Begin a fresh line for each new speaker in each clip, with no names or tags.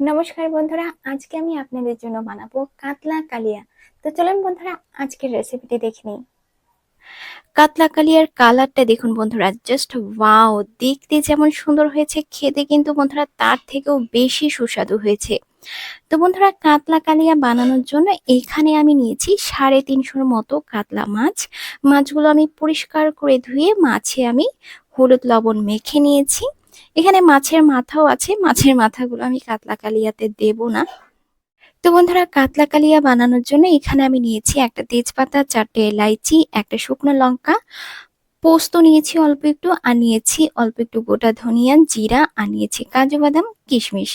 নমস্কার বন্ধুরা, আজকে আমি আপনাদের জন্য বানাবো কাতলা কালিয়া। তো চলুন বন্ধুরা, আজকের রেসিপিটি দেখে নিই। কাতলা কালিয়ার কালারটা দেখুন বন্ধুরা জাস্ট ওয়াও দেখতে যেমন সুন্দর হয়েছে, খেতে কিন্তু বন্ধুরা তার থেকেও বেশি সুস্বাদু হয়েছে। তো বন্ধুরা, কাতলা কালিয়া বানানোর জন্য এখানে আমি নিয়েছি সাড়ে তিনশোর মতো কাতলা মাছ। মাছগুলো আমি পরিষ্কার করে ধুয়ে মাছে আমি হলুদ লবণ মেখে নিয়েছি। এখানে মাছের মাথাও আছে, মাছের মাথাগুলো আমি কাতলা কালিয়াতে দেব না। তো বন্ধুরা, কাতলা কালিয়া বানানোর জন্য এখানে আমি নিয়েছি একটা তেজপাতা, চারটে এলাইচি, একটা শুকনো লঙ্কা। পোস্ত নিয়েছি অল্প একটু, আর নিয়েছি অল্প একটু গোটা ধনিয়া জিরা, আর নিয়েছি কাজু বাদাম, কিশমিশ।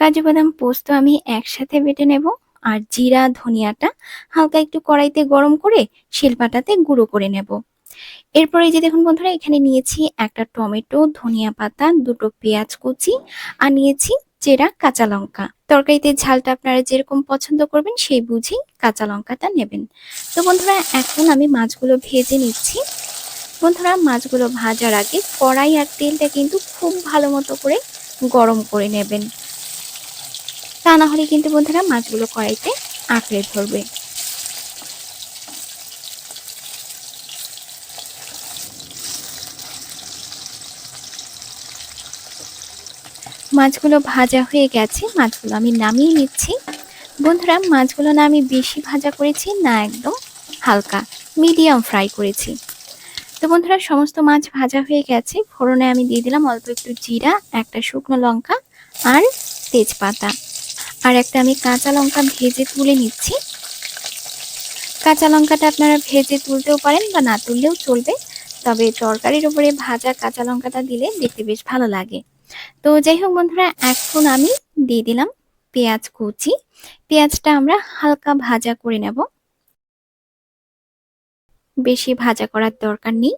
কাজু বাদাম, পোস্ত আমি একসাথে বেটে নেব, আর জিরা, ধনিয়াটা হালকা একটু কড়াইতে গরম করে শিলপাটাতে গুঁড়ো করে নেব। এরপরে যে দেখুন বন্ধুরা, এখানে নিয়েছি একটা টমেটো, ধনিয়া পাতা, দুটো পেঁয়াজ কুচি, আর নিয়েছি চেরা কাঁচা লঙ্কা। তরকারিতে ঝালটা আপনারা যেরকম পছন্দ করবেন, সেই বুঝি কাঁচা লঙ্কাটা নেবেন। তো বন্ধুরা, এখন আমি মাছগুলো ভেজে নিচ্ছি। বন্ধুরা, মাছগুলো ভাজার আগে কড়াই আর তেলটা কিন্তু খুব ভালো মতো করে গরম করে নেবেন। তা না হলে কিন্তু বন্ধুরা, মাছগুলো কড়াইতে আঁকড়ে ধরবে। মাছগুলো ভাজা হয়ে গেছে, মাছগুলো আমি নামিয়ে নিচ্ছি। বন্ধুরা, মাছগুলো না আমি বেশি ভাজা করেছি, না একদম হালকা মিডিয়াম ফ্রাই করেছি। তো বন্ধুরা, সমস্ত মাছ ভাজা হয়ে গেছে। ফোড়নে আমি দিয়ে দিলাম অল্প একটু জিরা, একটা শুকনো লঙ্কা আর তেজপাতা। আর একটা আমি কাঁচা লঙ্কা ভেজে তুলে নিচ্ছি। কাঁচা লঙ্কাটা আপনারা ভেজে তুলতেও পারেন বা না তুললেও চলবে। তবে তরকারির উপরে ভাজা কাঁচা লঙ্কাটা দিলে দেখতে বেশ ভালো লাগে। তো যাই হোক বন্ধুরা, এখন আমি দিয়ে দিলাম পেঁয়াজ কুচি। পেঁয়াজটা আমরা হালকা ভাজা করে নেব। বেশি ভাজা করার দরকার নেই।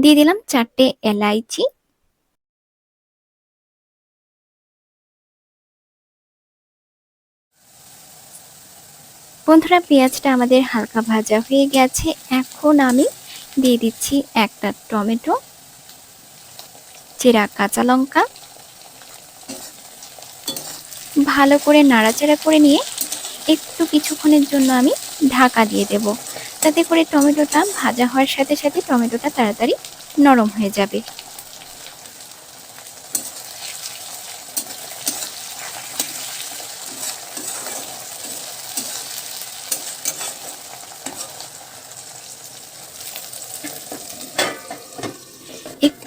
দিয়ে দিলাম চারটে এলাইচি। বন্ধুরা, পেঁয়াজটা আমাদের হালকা ভাজা হয়ে গেছে। এখন আমি দিয়ে দিচ্ছি একটা টমেটো। চেরা কাঁচা লঙ্কা। ভালো করে নাড়াচাড়া করে নিয়ে একটু কিছুক্ষণের জন্য আমি ঢাকা দিয়ে দেব। তাতে করে টমেটোটা ভাজা হওয়ার সাথে সাথে টমেটোটা তাড়াতাড়ি নরম হয়ে যাবে।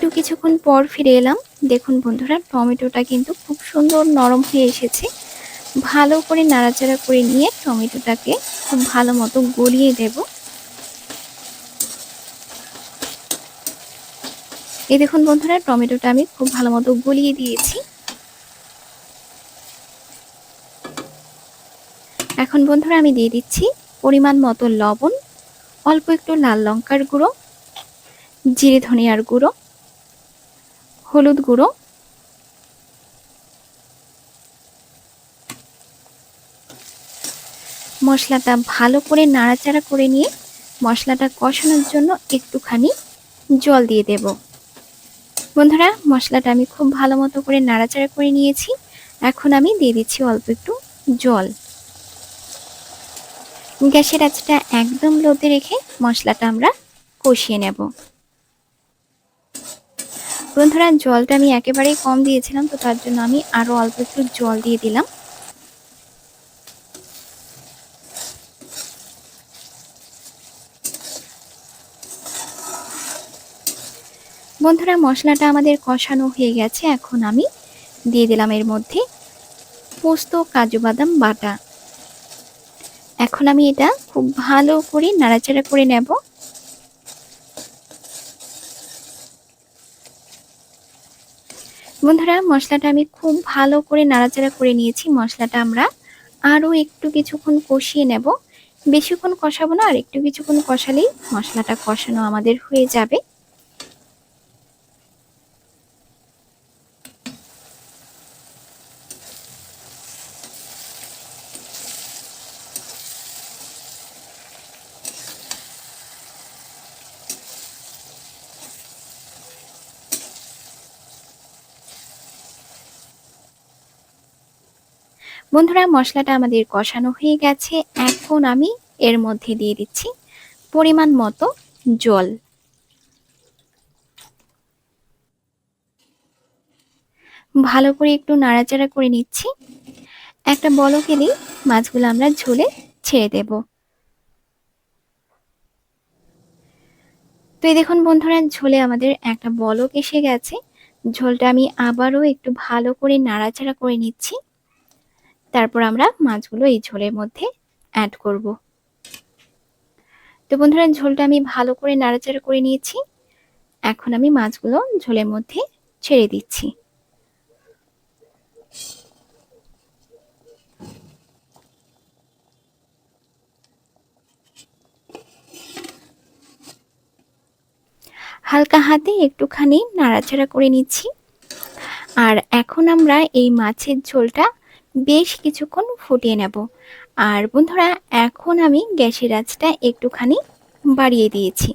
একটু কিছুক্ষণ পর ফিরে এলাম। দেখুন বন্ধুরা, টমেটোটা কিন্তু খুব সুন্দর নরম হয়ে এসেছে। ভালো করে নাড়াচাড়া করে নিয়ে টমেটোটাকে খুব ভালো মতো গলিয়ে দেব। এই দেখুন বন্ধুরা, টমেটোটা আমি খুব ভালো মতো গলিয়ে দিয়েছি। এখন বন্ধুরা আমি দিয়ে দিচ্ছি পরিমাণ মতো লবণ, অল্প একটু লাল লঙ্কার গুঁড়ো, জিরে ধনিয়ার গুঁড়ো হলুদ গুঁড়ো। মশলাটা ভালো করে নাড়াচাড়া করে নিয়ে মশলাটা কষানোর জন্য একটুখানি জল দিয়ে দেব। বন্ধুরা, মশলাটা আমি খুব ভালো মতো করে নাড়াচাড়া করে নিয়েছি। এখন আমি দিয়ে দিচ্ছি অল্প একটু জল। গ্যাসের আঁচটা একদম লোতে রেখে মশলাটা আমরা কষিয়ে নেব। বন্ধুরা জলটা আমি একেবারেই কম দিয়েছিলাম, তো তার জন্য আমি আরও অল্প একটু জল দিয়ে দিলাম। বন্ধুরা, মশলাটা আমাদের কষানো হয়ে গেছে, এখন আমি দিয়ে দিলাম এর মধ্যে পোস্ত, কাজু বাদাম, বাটা। এখন আমি এটা খুব ভালো করে নাড়াচাড়া করে নেব। বন্ধুরা, মশলাটা আমি খুব ভালো করে নাড়াচাড়া করে নিয়েছি। মশলাটা আমরা আরও একটু কিছুক্ষণ কষিয়ে নেব। বেশিক্ষণ কষাবো না, আর একটু কিছুক্ষণ কষালেই মশলাটা কষানো আমাদের হয়ে যাবে। বন্ধুরা, মশলাটা আমাদের কষানো হয়ে গেছে। এখন আমি এর মধ্যে দিয়ে দিচ্ছি পরিমাণ মতো জল। ভালো করে একটু নাড়াচাড়া করে নিচ্ছি। একটা বলক এলেই মাছগুলো আমরা ঝোলে ছেড়ে দেব। তো এই দেখুন বন্ধুরা, ঝোলে আমাদের একটা বলক এসে গেছে। ঝোলটা আমি আবারও একটু ভালো করে নাড়াচাড়া করে নিচ্ছি। তারপর আমরা মাছগুলো এই ঝোলের মধ্যে অ্যাড করব। তো বন্ধুরা, ঝোলটা আমি ভালো করে নাড়াচাড়া করে নিয়েছি। এখন আমি মাছগুলো ঝোলের মধ্যে ছেড়ে দিচ্ছি। হালকা হাতে একটুখানি নাড়াচাড়া করে নিচ্ছি। আর এখন আমরা এই মাছের ঝোলটা বেশ কিছুক্ষণ ফুটিয়ে নেব। আর বন্ধুরা, এখন আমি গ্যাসের আঁচটা একটুখানি বাড়িয়ে দিয়েছি।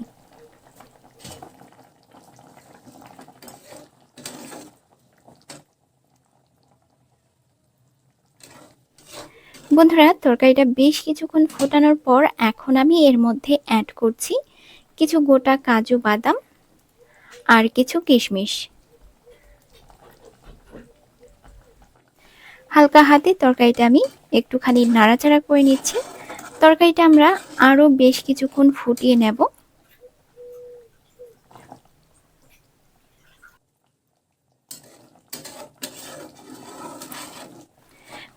বন্ধুরা, তরকারিটা বেশ কিছুক্ষণ ফোটানোর পর এখন আমি এর মধ্যে অ্যাড করছি কিছু গোটা কাজু বাদাম আর কিছু কিশমিশ। হালকা হাতে তরকারিটা আমি একটুখানি নাড়াচাড়া করে নিচ্ছি। তরকারিটা আমরা আরও বেশ কিছুক্ষণ ফুটিয়ে নেব।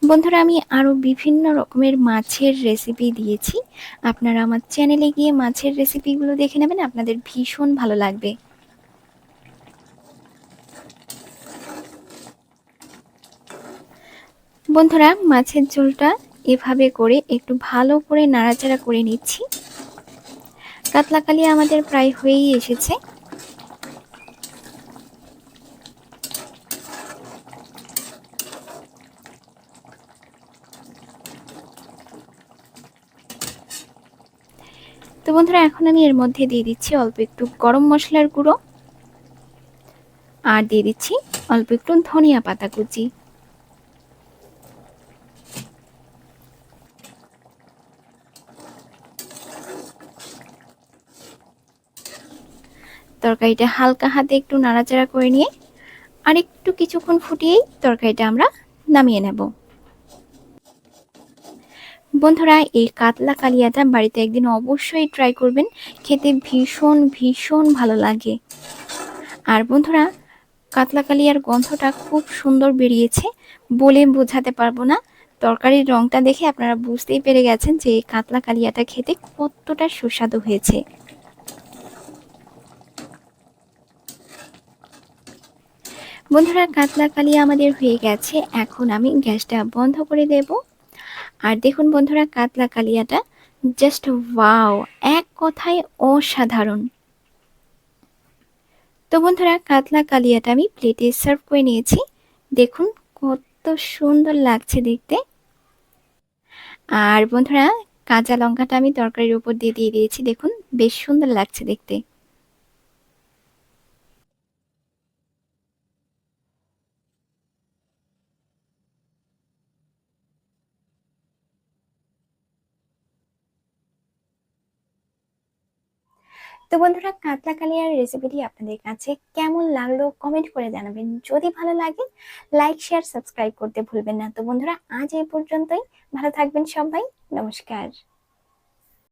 বন্ধুরা, আমি আরও বিভিন্ন রকমের মাছের রেসিপি দিয়েছি। আপনারা আমার চ্যানেলে গিয়ে মাছের রেসিপিগুলো দেখে নেবেন। আপনাদের ভীষণ ভালো লাগবে। বন্ধুরা, মাছের ঝোলটা এভাবে করে একটু ভালো করে নাড়াচাড়া করে নিচ্ছি। কাতলা কালিয়া আমাদের প্রায় হয়েই এসেছে। তো বন্ধুরা, এখন আমি এর মধ্যে দিয়ে দিচ্ছি অল্প একটু গরম মশলার গুঁড়ো। আর দিয়ে দিচ্ছি অল্প একটু ধনিয়া পাতা কুচি। তরকারিটা হালকা হাতে একটু নাড়াচাড়া করে নিয়ে আর একটু কিছুক্ষণ ফুটিয়েই তরকারিটা আমরা নামিয়ে নেব। বন্ধুরা, এই কাতলা কালিয়াটা বাড়িতে একদিন অবশ্যই ট্রাই করবেন। খেতে ভীষণ ভীষণ ভালো লাগে। আর বন্ধুরা, কাতলা কালিয়ার গন্ধটা খুব সুন্দর বেরিয়েছে বলে বোঝাতে পারব না। তরকারির রংটা দেখে আপনারা বুঝতেই পেরে গেছেন যে কাতলা কালিয়াটা খেতে কতটা সুস্বাদু হয়েছে। বন্ধুরা, কাতলা কালিয়া আমাদের হয়ে গেছে। এখন আমি গ্যাসটা বন্ধ করে দেব। আর দেখুন বন্ধুরা, কাতলা কালিয়াটা জাস্ট ওয়াও এক কথায় অসাধারণ। তো বন্ধুরা, কাতলা কালিয়াটা আমি প্লেটে সার্ভ করে নিয়েছি। দেখুন কত সুন্দর লাগছে দেখতে। আর বন্ধুরা, কাঁচা লঙ্কাটা আমি তরকারির উপর দিয়ে দিয়ে দিয়েছি। দেখুন, বেশ সুন্দর লাগছে দেখতে। তো বন্ধুরা, কাতলা কালিয়ার রেসিপিটি আপনাদের কাছে কেমন লাগল কমেন্ট করে জানাবেন। যদি ভালো লাগে লাইক শেয়ার সাবস্ক্রাইব করতে ভুলবেন না। তো বন্ধুরা, আজ এই পর্যন্তই। ভালো থাকবেন সবাই। নমস্কার।